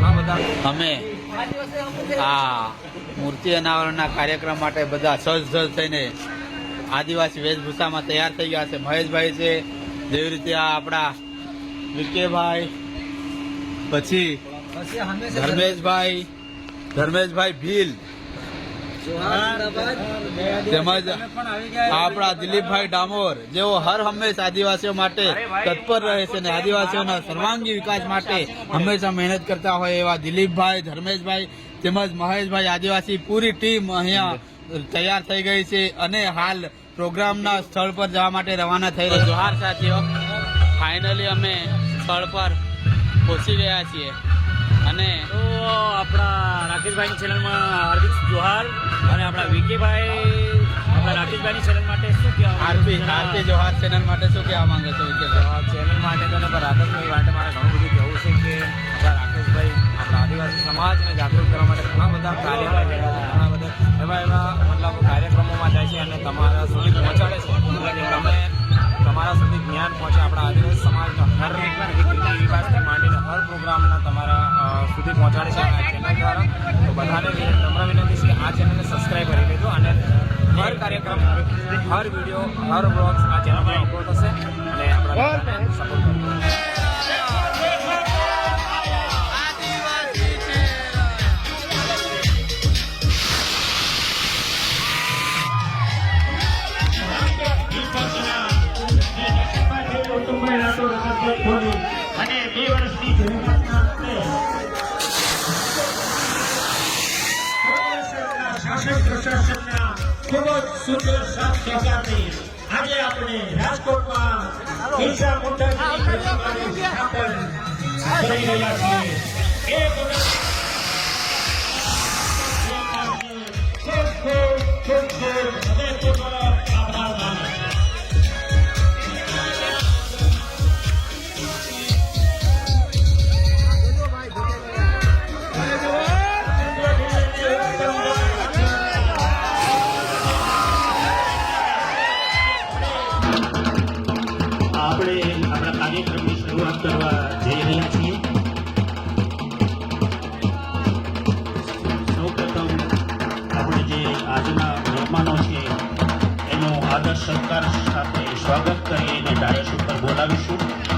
અમે આ મૂર્તિ અનાવરણના કાર્યક્રમ માટે બધા સજ્જ સજ્જ થઈને આદિવાસી વેશભૂષામાં તૈયાર થઈ ગયા છે. મહેશભાઈ છે જેવી રીતે આ આપણા વિકેભાઈ પછી ધર્મેશભાઈ ધર્મેશભાઈ ભીલ તેમજ આપણા દિલીપભાઈ ડામોર, જેઓ હર હંમેશ આદિવાસીઓ માટે તત્પર રહે છે અને આદિવાસીઓના સર્વાંગી વિકાસ માટે હંમેશા મહેનત કરતા હોય એવા દિલીપભાઈ, ધર્મેશભાઈ તેમજ મહેશભાઈ આદિવાસી પૂરી ટીમ અહીંયા તૈયાર થઈ ગઈ છે અને હાલ પ્રોગ્રામના સ્થળ પર જવા માટે રવાના થઈ રહ્યા જોહાર સાથીઓ ફાઇનલી અમે સ્થળ પર પહોંચી ગયા છીએ અને રાકેશભાઈની ચેનલમાં હાર્દિક જોહાર અને આપણા વિકેભાઈ આપણા રાકેશભાઈની ચેનલ માટે શું કહેવા જોહાર ચેનલ માટે શું કહેવા માંગે છો વિકે ચેનલ માટે તો અને રાકેશભાઈ માટે મારે ઘણું બધું કહેવું છે કે આપણા રાકેશભાઈ આપણા આદિવાસી સમાજને જાગૃત કરવા માટે ઘણા બધા કાર્યો કરે ઘણા બધા એવા એવા મતલબ કાર્યક્રમોમાં જાય છે અને તમારા સુધી પહોંચાડે છે. તમે તમારા સુધી જ્ઞાન પહોંચે આપણા આદિવાસી સમાજના હર રિવાજથી માંડીને હર પ્રોગ્રામના તમારા સુધી પહોંચાડે છે. વિ- નમ્ર વિનંતી છે આ ચેનલને સબસ્ક્રાઈબ કરી લેજો અને હર કાર્યક્રમ, હર વીડિયો હર બ્લોગ્સ આ ચેનલ પર અપલોડ થશે અને આપણા સપોર્ટ કરજો. અને શાસન પ્રશાસનના ખૂબ જ સુંદર સાથ સહકારથી આજે આપણે રાજકોટમાં બિરસા મુંડાની પ્રતિમાનું રહ્યા છીએ. આપણે આપણા કાર્યક્રમની શરૂઆત કરવા જઈ રહ્યા છીએ. સૌપ્રથમ આપણે જે આજના મહેમાનો છે, એનો આદર સત્કાર સાથે સ્વાગત કરી અને ડાયસ ઉપર બોલાવીશું.